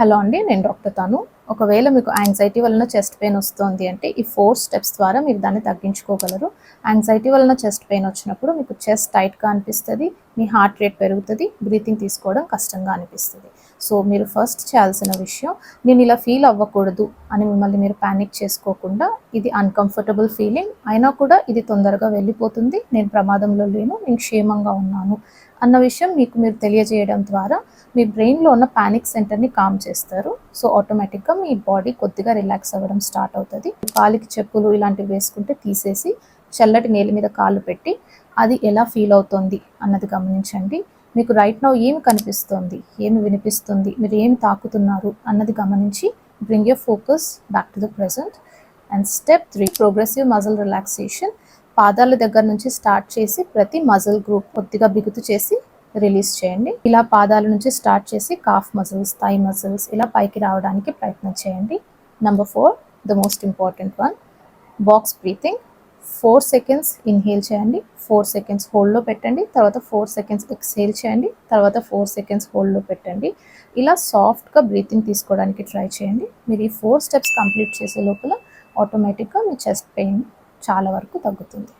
Hello అండి నేను doctor తాను. ఒకవేళ మీకు యాంగ్జైటీ వలన చెస్ట్ పెయిన్ వస్తుంది అంటే ఈ ఫోర్ స్టెప్స్ ద్వారా మీరు దాన్ని తగ్గించుకోగలరు. యాంగ్జైటీ వలన చెస్ట్ పెయిన్ వచ్చినప్పుడు మీకు చెస్ట్ టైట్గా అనిపిస్తుంది మీ హార్ట్ రేట్ పెరుగుతుంది బ్రీతింగ్ తీసుకోవడం కష్టంగా అనిపిస్తుంది. సో మీరు ఫస్ట్ చేయాల్సిన విషయం నేను ఇలా ఫీల్ అవ్వకూడదు అని మిమ్మల్ని మీరు ప్యానిక్ చేసుకోకుండా ఇది అన్కంఫర్టబుల్ ఫీలింగ్ అయినా కూడా ఇది తొందరగా వెళ్ళిపోతుంది నేను ప్రమాదంలో లేను నేను క్షేమంగా ఉన్నాను అన్న విషయం మీకు మీరు తెలియజేయడం ద్వారా మీ బ్రెయిన్లో ఉన్న ప్యానిక్ సెంటర్ని కామ్ చేస్తారు. సో ఆటోమేటిక్గా మీ బాడీ కొద్దిగా రిలాక్స్ అవ్వడం స్టార్ట్ అవుతుంది. కాలికి చెప్పులు ఇలాంటివి వేసుకుంటే తీసేసి చల్లటి నేల మీద కాళ్ళు పెట్టి అది ఎలా ఫీల్ అవుతుంది అన్నది గమనించండి. మీకు రైట్ నౌ ఏమి కనిపిస్తుంది? ఏమి వినిపిస్తుంది? మీరు ఏమి తాకుతున్నారు అన్నది గమనించి bring your focus back to the present and step three progressive muscle relaxation పాదాల దగ్గర నుంచి స్టార్ట్ చేసి ప్రతి మజిల్ గ్రూప్ కొద్దిగా బిగుతు చేసి రిలీజ్ చేయండి. ఇలా పాదాల నుంచి స్టార్ట్ చేసి కాఫ్ మజిల్స్ థై మజిల్స్ ఇలా పైకి రావడానికి ప్రయత్నం చేయండి. Number four the most important one box breathing four seconds inhale చేయండి. ఫోర్ సెకండ్స్ హోల్డ్లో పెట్టండి. తర్వాత ఫోర్ సెకండ్స్ ఎక్స్హేల్ చేయండి. తర్వాత ఫోర్ సెకండ్స్ హోల్డ్లో పెట్టండి. ఇలా సాఫ్ట్గా బ్రీతింగ్ తీసుకోవడానికి ట్రై చేయండి. మీరు ఈ ఫోర్ స్టెప్స్ కంప్లీట్ చేసే లోపల ఆటోమేటిక్గా మీ చెస్ట్ పెయిన్ చాలా వరకు తగ్గుతుంది.